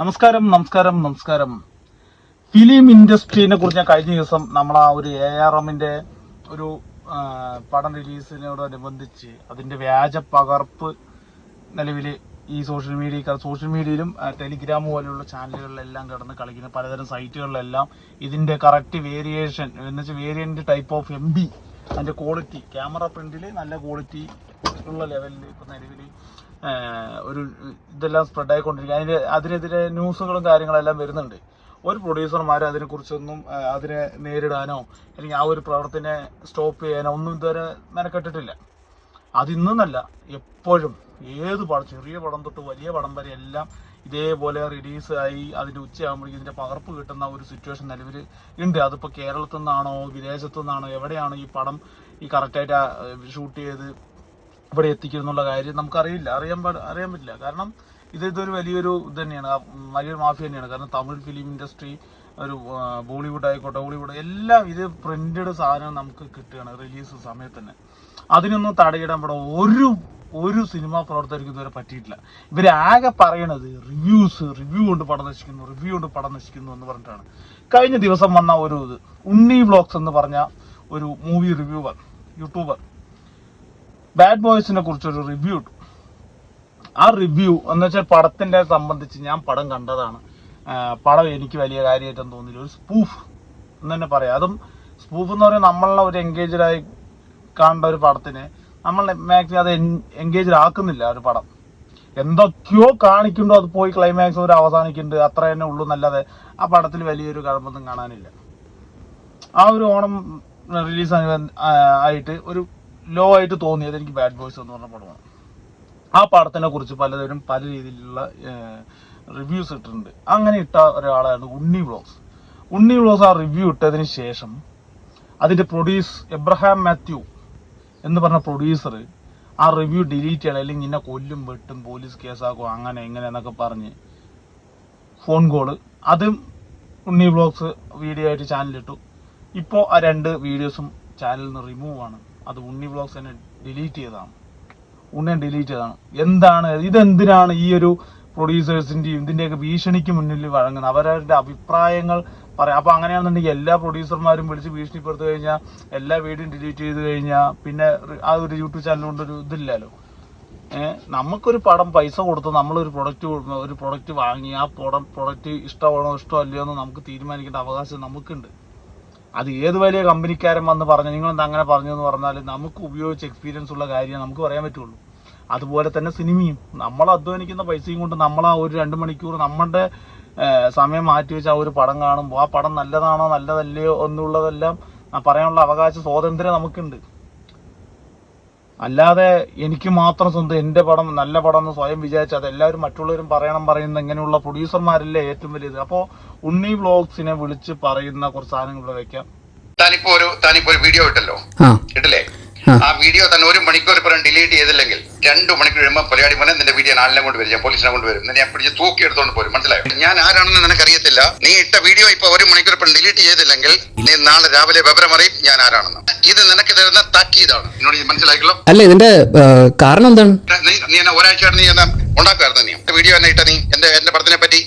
നമസ്കാരം നമസ്കാരം നമസ്കാരം. ഫിലിം ഇൻഡസ്ട്രീനെ കുറിച്ച് കഴിഞ്ഞ ദിവസം നമ്മൾ ആ ഒരു എ ആർ എമ്മിന്റെ ഒരു പടം റിലീസിനോടനുബന്ധിച്ച് അതിന്റെ വ്യാജ പകർപ്പ് നിലവിൽ ഈ സോഷ്യൽ മീഡിയ സോഷ്യൽ മീഡിയയിലും ടെലിഗ്രാം പോലെയുള്ള ചാനലുകളിലെല്ലാം കിടന്ന് കളിക്കുന്ന പലതരം സൈറ്റുകളിലെല്ലാം ഇതിന്റെ കറക്റ്റ് വേരിയേഷൻ എന്ന് വെച്ചാൽ variant type of M B അതിന്റെ ക്വാളിറ്റി ക്യാമറ പ്രിന്റിൽ നല്ല ക്വാളിറ്റി ഉള്ള ലെവലിൽ ഇപ്പൊ നിലവിൽ ഒരു ഇതെല്ലാം സ്പ്രെഡ് ആയിക്കൊണ്ടിരിക്കുക. അതിന് അതിനെതിരെ ന്യൂസുകളും കാര്യങ്ങളെല്ലാം വരുന്നുണ്ട്. ഒരു പ്രൊഡ്യൂസർമാർ അതിനെക്കുറിച്ചൊന്നും അതിനെ നേരിടാനോ അല്ലെങ്കിൽ ആ ഒരു പ്രവർത്തനെ സ്റ്റോപ്പ് ചെയ്യാനോ ഒന്നും ഇതുവരെ മെനക്കെട്ടിട്ടില്ല. അതിന്നല്ല എപ്പോഴും ഏത് പടം ചെറിയ പടം തൊട്ട് വലിയ പടം വരെ എല്ലാം ഇതേപോലെ റിലീസ് ആയി അതിന്റെ ഉച്ചയാകുമ്പോഴേക്കും ഇതിന്റെ പകർപ്പ് കിട്ടുന്ന ഒരു സിറ്റുവേഷൻ നിലവിൽ ഉണ്ട്. അതിപ്പോൾ കേരളത്തിൽ നിന്നാണോ വിദേശത്തു നിന്നാണോ എവിടെയാണോ ഈ പടം ഈ കറക്റ്റായിട്ട് ഷൂട്ട് ചെയ്ത് ഇവിടെ എത്തിക്കും എന്നുള്ള കാര്യം നമുക്കറിയില്ല. അറിയാൻ പാട് അറിയാൻ പറ്റില്ല. കാരണം ഇത് ഇതൊരു വലിയൊരു ഇത് തന്നെയാണ്. വലിയൊരു മാഫിയ തന്നെയാണ്. കാരണം തമിഴ് ഫിലിം ഇൻഡസ്ട്രി ഒരു ബോളിവുഡ് ആയിക്കോട്ടെ ഹോളിവുഡ് എല്ലാം ഇത് പ്രിന്റഡ് സാധനം നമുക്ക് കിട്ടുകയാണ് റിലീസ് സമയത്ത് തന്നെ. അതിനൊന്നും തടയിടാൻ ഇവിടെ ഒരു ഒരു സിനിമാ പ്രവർത്തകർക്ക് ഇതുവരെ പറ്റിയിട്ടില്ല. ഇവരാകെ പറയണത് റിവ്യൂസ് റിവ്യൂ കൊണ്ട് പടം നശിക്കുന്നു റിവ്യൂ കൊണ്ട് പടം നശിക്കുന്നു എന്ന് പറഞ്ഞിട്ടാണ്. കഴിഞ്ഞ ദിവസം വന്ന ഒരു ഇത് ഉണ്ണി വ്ളോഗ്സ് എന്ന് പറഞ്ഞ ഒരു മൂവി റിവ്യൂവർ യൂട്യൂബർ ബാഡ് ബോയ്സിനെ കുറിച്ചൊരു റിവ്യൂ ഇട്ടു. ആ റിവ്യൂ എന്ന് വെച്ചാൽ പടത്തിന്റെ സംബന്ധിച്ച് ഞാൻ പടം കണ്ടതാണ്. പടം എനിക്ക് വലിയ കാര്യമായിട്ടൊന്നും തോന്നിയില്ല. ഒരു സ്പൂഫ് എന്ന് തന്നെ പറയാം. അതും സ്പൂഫ് എന്ന് പറയുന്നത് നമ്മളെ ഒരു എൻഗേജഡായി കാണേണ്ട ഒരു പടത്തിന് നമ്മൾ മാക്സിമം അത് എൻഗേജ് ആക്കുന്നില്ല ഒരു പടം. എന്തൊക്കെയോ കാണിക്കുന്നുണ്ടോ. അത് പോയി ക്ലൈമാക്സ് ഒരു അവസാനിക്കുന്നുണ്ട്. അത്ര തന്നെ ഉള്ളൂ എന്നല്ലാതെ ആ പടത്തിൽ വലിയൊരു കഴമ്പൊന്നും കാണാനില്ല. ആ ഒരു ഓണം റിലീസ് ആയിട്ട് ഒരു ലോ ആയിട്ട് തോന്നിയത് എനിക്ക് ബാഡ് ബോയ്സ് എന്ന് പറഞ്ഞ പടമാണ്. ആ പടത്തിനെ കുറിച്ച് പലതരം പല രീതിയിലുള്ള റിവ്യൂസ് ഇട്ടിട്ടുണ്ട്. അങ്ങനെ ഇട്ട ഒരാളാണ് ഉണ്ണി വ്ളോഗ്സ് ഉണ്ണി വ്ളോഗ്സ് ആ റിവ്യൂ ഇട്ടതിന് ശേഷം അതിന്റെ പ്രൊഡ്യൂസ് എബ്രഹാം മാത്യു എന്ന് പറഞ്ഞ പ്രൊഡ്യൂസർ ആ റിവ്യൂ ഡിലീറ്റ് ചെയ്യണം. അല്ലെങ്കിൽ നിന്നെ കൊല്ലും വെട്ടും പോലീസ് കേസാക്കും അങ്ങനെ ഇങ്ങനെ എന്നൊക്കെ പറഞ്ഞ് ഫോൺ കോൾ അതും ഉണ്ണി വ്ളോഗ്സ് വീഡിയോ ആയിട്ട് ചാനലിട്ടു ഇപ്പോൾ ആ രണ്ട് വീഡിയോസും ചാനലിൽ നിന്ന് റിമൂവ് ആണ്. അത് ഉണ്ണി ബ്ലോഗ്സ് തന്നെ ഡിലീറ്റ് ചെയ്തതാണ്. ഉണ്ണി ഡിലീറ്റ് ചെയ്തതാണ്. എന്താണ് ഇതെന്തിനാണ് ഈ ഒരു പ്രൊഡ്യൂസേഴ്സിന്റെയും ഇതിന്റെയൊക്കെ ഭീഷണിക്ക് മുന്നിൽ വഴങ്ങുന്നത്? അവരവരുടെ അഭിപ്രായങ്ങൾ പറയാം. അപ്പോൾ അങ്ങനെയാണെന്നുണ്ടെങ്കിൽ എല്ലാ പ്രൊഡ്യൂസർമാരും വിളിച്ച് ഭീഷണിപ്പെടുത്തു കഴിഞ്ഞാൽ എല്ലാ വീഡിയോയും ഡിലീറ്റ് ചെയ്ത് കഴിഞ്ഞാൽ പിന്നെ ആ ഒരു യൂട്യൂബ് ചാനൽ കൊണ്ടൊരു ഇതില്ലല്ലോ. നമുക്കൊരു പടം പൈസ കൊടുത്ത് നമ്മളൊരു പ്രൊഡക്റ്റ് ഒരു പ്രൊഡക്റ്റ് വാങ്ങി ആ പ്രൊഡക്റ്റ് ഇഷ്ടമാണോ ഇഷ്ടമല്ലയോ എന്ന് നമുക്ക് തീരുമാനിക്കേണ്ട അവകാശം നമുക്കുണ്ട്. അത് ഏത് വലിയ കമ്പനിക്കാരൻ വന്ന് പറഞ്ഞു നിങ്ങളെന്താ അങ്ങനെ പറഞ്ഞു എന്ന് പറഞ്ഞാൽ നമുക്ക് ഉപയോഗിച്ച് എക്സ്പീരിയൻസ് ഉള്ള കാര്യം നമുക്ക് പറയാൻ പറ്റുള്ളൂ. അതുപോലെ തന്നെ സിനിമയും. നമ്മൾ അധ്വാനിക്കുന്ന പൈസയും കൊണ്ട് നമ്മൾ ആ ഒരു രണ്ട് മണിക്കൂർ നമ്മുടെ സമയം മാറ്റി വെച്ച് ആ ഒരു പടം കാണുമ്പോൾ ആ പടം നല്ലതാണോ നല്ലതല്ലയോ എന്നുള്ളതെല്ലാം പറയാനുള്ള അവകാശ സ്വാതന്ത്ര്യം നമുക്കുണ്ട്. അല്ലാതെ എനിക്ക് മാത്രം സ്വന്തം എന്റെ പടം നല്ല പടം എന്ന് സ്വയം വിചാരിച്ച് അത് എല്ലാവരും മറ്റുള്ളവരും പറയണം പറയുന്ന ഇങ്ങനെയുള്ള പ്രൊഡ്യൂസർമാരല്ലേ ഏറ്റവും വലിയത്. അപ്പോ ഉണ്ണി വ്ളോഗ്സിനെ വിളിച്ച് പറയുന്ന കുറച്ച് സാധനങ്ങൾ ഇവിടെ വെക്കാം. താനിപ്പോ ഒരു താനിപ്പോ ഒരു വീഡിയോ ഇട്ടല്ലോ. ആ. ഇട്ടില്ലേ ആ. വീഡിയോ തന്നെ ഒരു മണിക്കൂർ ഇപ്പം ഡിലീറ്റ് ചെയ്തില്ലെങ്കിൽ രണ്ടു മണിക്കൂർ കഴിയുമ്പോൾ പരിപാടി പോലെ നിന്റെ വീഡിയോ നാലിനെ കൊണ്ട് വരും ഞാൻ പോലീസിനെ കൊണ്ട് വരും. നിന്നെ ഞാൻ പിടിച്ച് തൂക്കി എടുത്തോണ്ട് പോരും. മനസ്സിലായോ? ഞാൻ ആരാണെന്ന് നിനക്കറിയത്തില്ല. നീ ഇട്ട വീഡിയോ ഇപ്പൊ ഒരു മണിക്കൂർ ഇപ്പം ഡിലീറ്റ് ചെയ്തില്ലെങ്കിൽ നീ നാളെ രാവിലെ വിവരം അറിയും ഞാൻ ആരാണെന്ന്. ഇത് നിനക്ക് തരുന്ന താക്കീതാണ്. എന്നോട് മനസ്സിലാക്കിയല്ലോ അല്ല ഇതിന്റെ കാരണം എന്താണ്? നീ നീ എന്നെ ഒരാഴ്ച നീ എന്നാ ഉണ്ടാക്കുമായിരുന്നു നീ. വീഡിയോ എന്നെ ഇട്ട നീ. എന്റെ എന്റെ പടത്തിനെ പറ്റി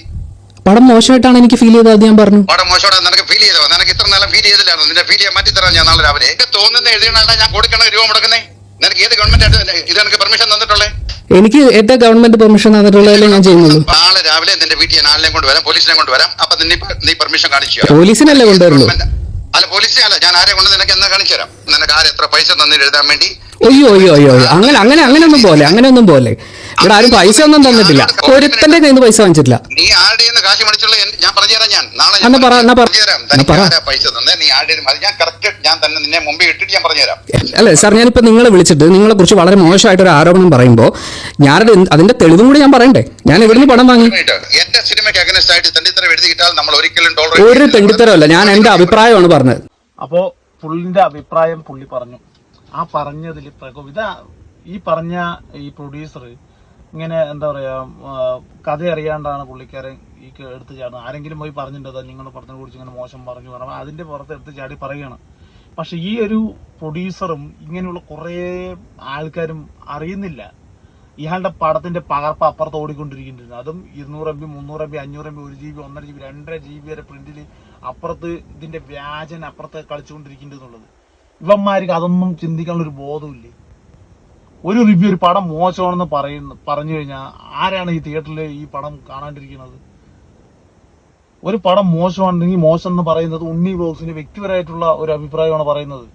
പടം മോശമായിട്ടാണ് എനിക്ക് ഫീൽ ചെയ്തത് അത് ഞാൻ പറഞ്ഞു. പടം മോശമായിട്ട് നിനക്ക് ഫീൽ ചെയ്തോ നിനക്ക് ഇത്ര നല്ല ഫീൽ ചെയ്തില്ലായിരുന്നു. നിന്റെ ഫീൽ ചെയ്യാൻ മാറ്റി തരാം ഞാൻ നാളെ രാവിലെ. എനിക്ക് തോന്നുന്ന എഴുതിയാണ് ഞാൻ കൊടുക്കണ രൂപ മുടക്കുന്നേ? നിനക്ക് ഏത് ഗവൺമെന്റ് ഇത് എനിക്ക് പെർമിഷൻ തന്നിട്ടുള്ളേ? എനിക്ക് എന്റെ ഗവൺമെന്റ് പെർമിഷൻ തന്നിട്ടുള്ളതല്ലേ ഞാൻ ചെയ്യുന്നുള്ളൂ നാളെ രാവിലെ നിന്റെ വീട്ടിൽ ഞാൻ ആളിനെ കൊണ്ട് വരാം പോലീസിനെ കൊണ്ടുവരാം അപ്പൊ നീ നീ പെർമിഷൻ കാണിച്ചു. പോലീസിനല്ലേ കൊണ്ടുവരുള്ളൂ? അല്ല പോലീസിനെ അല്ല ഞാൻ ആരെ കൊണ്ട് നിനക്ക് എന്നാ കാണിച്ചു തരാം? നിനക്ക് ആരെ എത്ര പൈസ തന്നിട്ട് എഴുതാൻ വേണ്ടി? അയ്യോ അയ്യോ അയ്യോ അങ്ങനെ അങ്ങനെ അങ്ങനെ ഒന്നും പോലെ അങ്ങനെ ഒന്നും പോലെ. ഇവിടെ ആരും പൈസ ഒന്നും തന്നിട്ടില്ല. ഒരുത്തന്റെ കയ്യിൽ നിന്ന് പൈസ വാങ്ങിച്ചിട്ടില്ല. നീ ആരുടെ നിന്ന് കാശ് മേടിച്ചുള്ള എൻ- ഞാൻ പറഞ്ഞുതരാം ഞാൻ. നാളെ ഞാൻ. പറഞ്ഞുതരാം. തനിക്ക് ആരാ പൈസ തന്നെ. നീ ആരുടെ അത് ഞാൻ കറക്റ്റ് ഞാൻ തന്നെ നിന്നെ മുമ്പേ ഇട്ടിട്ട് ഞാൻ പറഞ്ഞുതരാം. അല്ലേ സാർ ഞാനിപ്പോ നിങ്ങളെ വിളിച്ചിട്ട് നിങ്ങളെ കുറിച്ച് വളരെ മോശമായിട്ട് ഒരു ആരോപണം പറയുമ്പോൾ ഞാനത് അതിന്റെ തെളിവും കൂടി ഞാൻ പറയണ്ടേ? ഞാൻ എവിടുന്ന് പണം വാങ്ങി? എന്റെ സിനിമയ്ക്ക് അഗനസ്റ്റ് ആയിട്ട് തെണ്ടിത്തരം എഴുതിയിട്ടാൽ നമ്മൾ ഒരിക്കലും ഒരു തെണ്ടിത്തരമല്ല. ഞാൻ എന്റെ അഭിപ്രായമാണ് പറഞ്ഞത്. അപ്പോ പുള്ളിന്റെ അഭിപ്രായം പുള്ളി പറഞ്ഞു. ആ പറഞ്ഞതിൽ പ്രകോപിത ഈ പറഞ്ഞ ഈ പ്രൊഡ്യൂസർ ഇങ്ങനെ എന്താ പറയുക കഥ അറിയാണ്ടാണ് പുള്ളിക്കാരൻ ഈ എടുത്ത് ചാടുന്നത്. ആരെങ്കിലും പോയി പറഞ്ഞിട്ടുണ്ടോ? നിങ്ങൾ പടത്തിനെ കുറിച്ച് ഇങ്ങനെ മോശം പറഞ്ഞു പറഞ്ഞു അതിന്റെ പുറത്ത് എടുത്ത് ചാടി പറയുകയാണ്. പക്ഷെ ഈ ഒരു പ്രൊഡ്യൂസറും ഇങ്ങനെയുള്ള കുറേ ആൾക്കാരും അറിയുന്നില്ല. ഇയാളുടെ പടത്തിന്റെ പകർപ്പ് അപ്പുറത്ത് ഓടിക്കൊണ്ടിരിക്കുന്നുണ്ട്. അതും ഇരുന്നൂറ് എം ബി മുന്നൂറ് എം ബി അഞ്ഞൂറ് എം ബി ഒരു ജി ബി ഒന്നര ജി ബി രണ്ടര ജി ബി വരെ പ്രിന്റിൽ അപ്പുറത്ത് ഇതിന്റെ വ്യാജൻ അപ്പുറത്ത് കളിച്ചുകൊണ്ടിരിക്കുന്നുണ്ട് എന്നുള്ളത്. ഇവന്മാർക്ക് അതൊന്നും ചിന്തിക്കാനുള്ള ഒരു ബോധമില്ലേ ഒരു റിവ്യൂ ഒരു പടം മോശമാണെന്ന് പറയുന്നു പറഞ്ഞു കഴിഞ്ഞാൽ ആരാണ് ഈ തിയേറ്ററിൽ ഈ പടം കാണാണ്ടിരിക്കുന്നത്? ഒരു പടം മോശമാണെങ്കിൽ മോശം എന്ന് പറയുന്നത് ഉണ്ണി ബോക്സിന്റെ വ്യക്തിപരമായിട്ടുള്ള ഒരു അഭിപ്രായമാണ് പറയുന്നത്.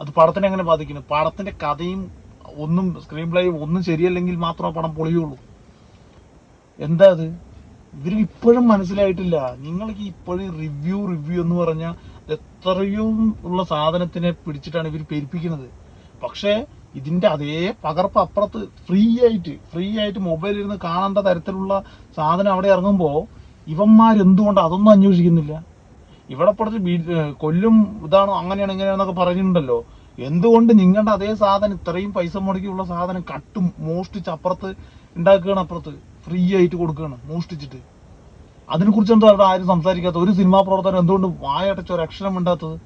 അത് പടത്തിനെ എങ്ങനെ ബാധിക്കുന്നു? പടത്തിന്റെ കഥയും ഒന്നും സ്ക്രീൻ പ്ലേയും ഒന്നും ശരിയല്ലെങ്കിൽ മാത്രമേ പടം പൊളിയുള്ളൂ. എന്താ അത്? ഇവർക്ക് ഇപ്പോഴും മനസ്സിലായിട്ടില്ല. നിങ്ങൾക്ക് ഇപ്പോഴും റിവ്യൂ റിവ്യൂ എന്ന് പറഞ്ഞാൽ എത്രയും ഉള്ള സാധനത്തിനെ പിടിച്ചിട്ടാണ് ഇവർ പെരുപ്പിക്കുന്നത്. പക്ഷേ ഇതിന്റെ അതേ പകർപ്പ് അപ്പുറത്ത് ഫ്രീ ആയിട്ട് ഫ്രീ ആയിട്ട് മൊബൈലിൽ ഇരുന്ന് കാണേണ്ട തരത്തിലുള്ള സാധനം അവിടെ ഇറങ്ങുമ്പോൾ ഇവന്മാർ എന്തുകൊണ്ട് അതൊന്നും അന്വേഷിക്കുന്നില്ല? ഇവിടെ പുറത്ത് കൊല്ലും ഇതാണോ അങ്ങനെയാണ് ഇങ്ങനെയാണെന്നൊക്കെ പറഞ്ഞിട്ടുണ്ടല്ലോ. എന്തുകൊണ്ട് നിങ്ങളുടെ അതേ സാധനം ഇത്രയും പൈസ മുടക്കിയുള്ള സാധനം കട്ടും മോഷ്ടിച്ച് അപ്പുറത്ത് ഉണ്ടാക്കുകയാണ് അപ്പുറത്ത്? ഫ്രീ ആയിട്ട് കൊടുക്കുകയാണ് മോഷ്ടിച്ചിട്ട്. അതിനെക്കുറിച്ച് എന്താ അവിടെ ആരും സംസാരിക്കാത്ത ഒരു സിനിമാ പ്രവർത്തനം എന്തുകൊണ്ട് വായടച്ച ഒരു അക്ഷരം ഉണ്ടാത്തത്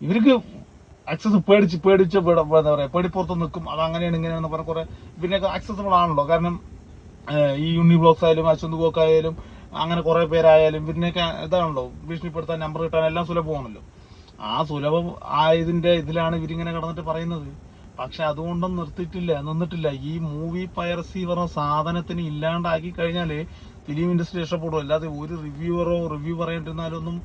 ഇവർക്ക് ആക്സസ് പേടിച്ച് പേടിച്ച് എന്താ പറയുക പേടിപ്പുറത്ത് നിൽക്കും. അത് അങ്ങനെയാണ് ഇങ്ങനെയാണെന്ന് പറഞ്ഞ കുറെ ഇവരിനൊക്കെ ആക്സസബിൾ ആണല്ലോ. കാരണം ഈ യൂണി ബ്ലോക്സ് ആയാലും അശ്വന്ത് ബ്ലോക്ക് ആയാലും അങ്ങനെ കുറെ പേരായാലും ഇതിനൊക്കെ ഇതാണല്ലോ. ഭീഷണിപ്പെടുത്താൻ നമ്പർ കിട്ടാൻ എല്ലാം സുലഭമാണല്ലോ ആ സുലഭം ആയതിന്റെ ഇതിലാണ് ഇവരിങ്ങനെ കിടന്നിട്ട് പറയുന്നത്. പക്ഷെ അതുകൊണ്ടും നിർത്തിയിട്ടില്ല നിന്നിട്ടില്ല. ഈ മൂവി പൈറസി പറഞ്ഞ സാധനത്തിന് ഇല്ലാണ്ടാക്കി കഴിഞ്ഞാൽ ഫിലിം ഇൻഡസ്ട്രി രക്ഷപ്പെടും. അല്ലാതെ ഒരു റിവ്യൂവറോ റിവ്യൂ പറയേണ്ടിരുന്നാലൊന്നും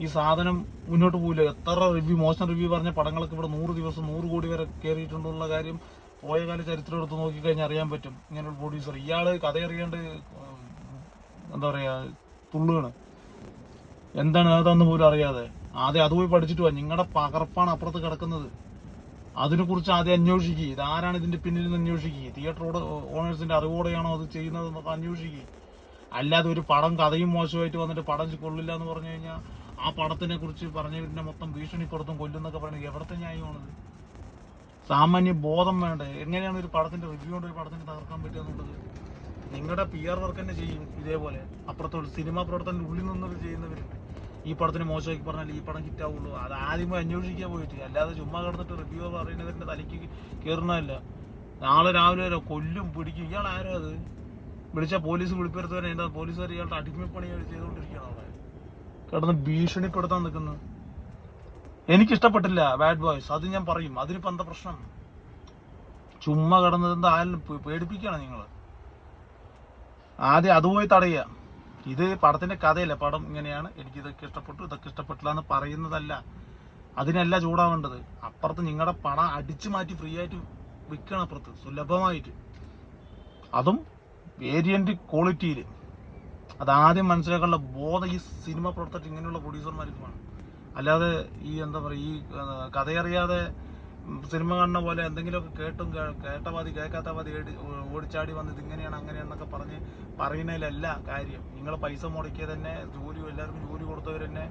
ഈ സാധനം മുന്നോട്ട് പോകില്ല എത്ര റിവ്യൂ മോശം റിവ്യൂ പറഞ്ഞ പടങ്ങളൊക്കെ ഇവിടെ നൂറ് ദിവസം നൂറ് കോടി വരെ കയറിയിട്ടുണ്ടെന്നുള്ള കാര്യം പോയ കാല ചരിത്രം എടുത്ത് നോക്കിക്കഴിഞ്ഞാൽ അറിയാൻ പറ്റും. ഇങ്ങനൊരു പ്രൊഡ്യൂസർ ഇയാൾ കഥ അറിയാണ്ട് എന്താ പറയാ തുള്ളുകയാണ് എന്താണ് അതെന്ന് പോലും അറിയാതെ. ആദ്യം അത് പോയി പഠിച്ചിട്ട് പോവാ നിങ്ങളുടെ പകർപ്പാണ് അപ്പുറത്ത് കിടക്കുന്നത്. അതിനെ കുറിച്ച് ആദ്യം അന്വേഷിക്കുക ഇതാരാണ് ഇതിന്റെ പിന്നിൽ നിന്ന് അന്വേഷിക്കുക തിയേറ്റർ ഓണേഴ്സിന്റെ അറിവോടെയാണോ അത് ചെയ്യുന്നത് എന്നൊക്കെ അന്വേഷിക്കുക അല്ലാതെ ഒരു പടം കഥയും മോശമായിട്ട് വന്നിട്ട് പടം കൊള്ളില്ല എന്ന് പറഞ്ഞു കഴിഞ്ഞാൽ ആ പടത്തിനെ കുറിച്ച് പറഞ്ഞവരിനെ മൊത്തം ഭീഷണിപ്പെടുത്തും കൊല്ലുന്നൊക്കെ പറയുന്നത് എവിടത്തെ ന്യായമാണത്? സാമാന്യ ബോധം വേണ്ടേ? എങ്ങനെയാണ് ഒരു പടത്തിന്റെ റിവ്യൂ കൊണ്ട് ഒരു പടത്തിന് തകർക്കാൻ പറ്റുക നിങ്ങളുടെ പി ആർ വർക്ക് തന്നെ ചെയ്യും ഇതേപോലെ. അപ്പുറത്തോട്ട് സിനിമാ പ്രവർത്തനം ഉള്ളിൽ നിന്നത് ചെയ്യുന്നവരുണ്ട് ഈ പടത്തിന് മോശമാക്കി പറഞ്ഞാൽ ഈ പടം കിറ്റാവുള്ളൂ അത് ആദ്യമേ അന്വേഷിക്കാൻ പോയിട്ട്. അല്ലാതെ ചുമ്മാ കിടന്നിട്ട് റിവ്യൂ പറയുന്നവരുടെ തലയ്ക്ക് കയറുന്നതല്ല നാളെ രാവിലെ വരെ കൊല്ലും പിടിക്കും. ഇയാൾ ആരാ അത്? വിളിച്ച പോലീസ് വിളിപ്പുറത്ത് എന്താ പോലീസുകാർ ഇയാളുടെ അടിമപ്പണി ചെയ്തുകൊണ്ടിരിക്കുകയാണ് അവിടെ. കിടന്ന് ഭീഷണിപ്പെടുത്താൻ നിൽക്കുന്നത് എനിക്കിഷ്ടപ്പെട്ടില്ല ബാഡ് ബോയ്സ് അത് ഞാൻ പറയും. അതിനിപ്പോ എന്താ പ്രശ്നം? ചുമ്മാ കിടന്നത് എന്താ ആരും നിങ്ങൾ ആദ്യം അതുപോയി തടയുക. ഇത് പടത്തിന്റെ കഥയല്ല? പടം ഇങ്ങനെയാണ്. എനിക്ക് ഇതൊക്കെ ഇഷ്ടപ്പെട്ടു ഇതൊക്കെ ഇഷ്ടപ്പെട്ടില്ല എന്ന് പറയുന്നതല്ല. അതിനല്ല ചൂടാവേണ്ടത്. അപ്പുറത്ത് നിങ്ങളുടെ പണം അടിച്ചു മാറ്റി ഫ്രീ ആയിട്ട് വിൽക്കണം അപ്പുറത്ത്. സുലഭമായിട്ട്. അതും വേരിയന്റ് ക്വാളിറ്റിയിൽ അതാദ്യം മനസ്സിലാക്കാനുള്ള ബോധം ഈ സിനിമ പ്രവർത്തകർ ഇങ്ങനെയുള്ള പ്രൊഡ്യൂസർമാർക്ക് വേണം അല്ലാതെ ഈ എന്താ പറയുക ഈ കഥയറിയാതെ സിനിമ കാണുന്ന പോലെ എന്തെങ്കിലുമൊക്കെ കേട്ടും കേട്ട പാതി കേൾക്കാത്ത പാതി ഓടിച്ചാടി വന്ന് ഇതിങ്ങനെയാണ് അങ്ങനെയാണെന്നൊക്കെ പറഞ്ഞ് പറയുന്നതിലല്ല കാര്യം. നിങ്ങൾ പൈസ മുടക്കിയത് തന്നെ ജോലി എല്ലാവർക്കും ജോലി കൊടുത്തവർ തന്നെ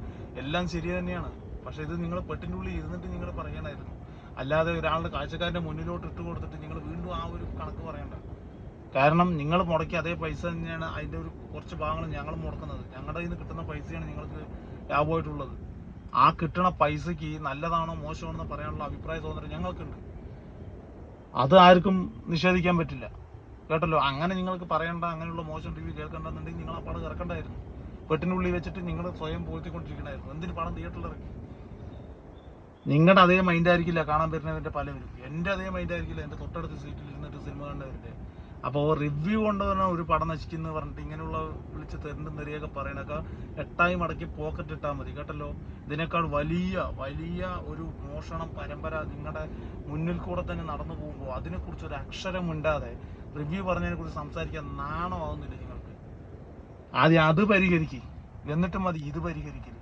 എല്ലാം ശരി തന്നെയാണ്. പക്ഷെ ഇത് നിങ്ങൾ പെട്ടിന്റെ ഉള്ളിൽ ഇരുന്നിട്ട് നിങ്ങൾ പറയണമായിരുന്നു അല്ലാതെ ഒരാളുടെ കാഴ്ചക്കാരന്റെ മുന്നിലോട്ട് ഇട്ട് കൊടുത്തിട്ട് നിങ്ങൾ വീണ്ടും ആ ഒരു കണക്ക് പറയണ്ട കാരണം നിങ്ങൾ മുടക്കിയ അതേ പൈസ തന്നെയാണ് അതിന്റെ ഒരു കുറച്ച് ഭാഗങ്ങൾ ഞങ്ങൾ മുടക്കുന്നത്. ഞങ്ങളുടെ കയ്യിൽ നിന്ന് കിട്ടുന്ന പൈസയാണ് നിങ്ങൾക്ക് ലാഭമായിട്ടുള്ളത്. ആ കിട്ടണ പൈസക്ക് നല്ലതാണോ മോശമാണോ എന്ന് പറയാനുള്ള അഭിപ്രായ സ്വാതന്ത്ര്യം ഞങ്ങൾക്കുണ്ട്. അത് ആർക്കും നിഷേധിക്കാൻ പറ്റില്ല. കേട്ടല്ലോ? അങ്ങനെ നിങ്ങൾക്ക് പറയണ്ട അങ്ങനെയുള്ള മോശം റിവ്യൂ കേൾക്കണ്ടെന്നുണ്ടെങ്കിൽ നിങ്ങൾ ആ പടം ഇറക്കണ്ടായിരുന്നു പെട്ടിനുള്ളിൽ വെച്ചിട്ട് നിങ്ങൾ സ്വയം പോയിക്കൊണ്ടിരിക്കണമായിരുന്നു എന്തിന് പണം തിയേറ്ററിൽ ഇറക്കി? നിങ്ങളുടെ അതേ മൈൻഡ് ആയിരിക്കില്ല കാണാൻ വരുന്നവരുടെ പലവരും എന്റെ അതേ മൈൻഡ് ആയിരിക്കില്ല എന്റെ തൊട്ടടുത്ത സീറ്റിൽ ഇരുന്നിട്ട് സിനിമ കണ്ടവരുടെ അപ്പോൾ റിവ്യൂ കൊണ്ട് തന്നെ ഒരു പടം നശിക്കുന്നു പറഞ്ഞിട്ട് ഇങ്ങനെയുള്ള വിളിച്ച് തെരണ്ടും തെറിയൊക്കെ പറയണൊക്കെ എട്ടായി മടക്കി പോക്കറ്റ് ഇട്ടാൽ മതി. കേട്ടല്ലോ? ഇതിനേക്കാൾ വലിയ വലിയ ഒരു മോഷണം പരമ്പര നിങ്ങളുടെ മുന്നിൽ കൂടെ തന്നെ നടന്നു പോകുമ്പോൾ അതിനെക്കുറിച്ച് ഒരു അക്ഷരം മിണ്ടാതെ റിവ്യൂ പറഞ്ഞതിനെ കുറിച്ച് സംസാരിക്കാൻ നാണമാവുന്നില്ല നിങ്ങൾക്ക്? ആദ്യം അത് പരിഹരിക്കും. എന്നിട്ടും മതി ഇത് പരിഹരിക്കരുത്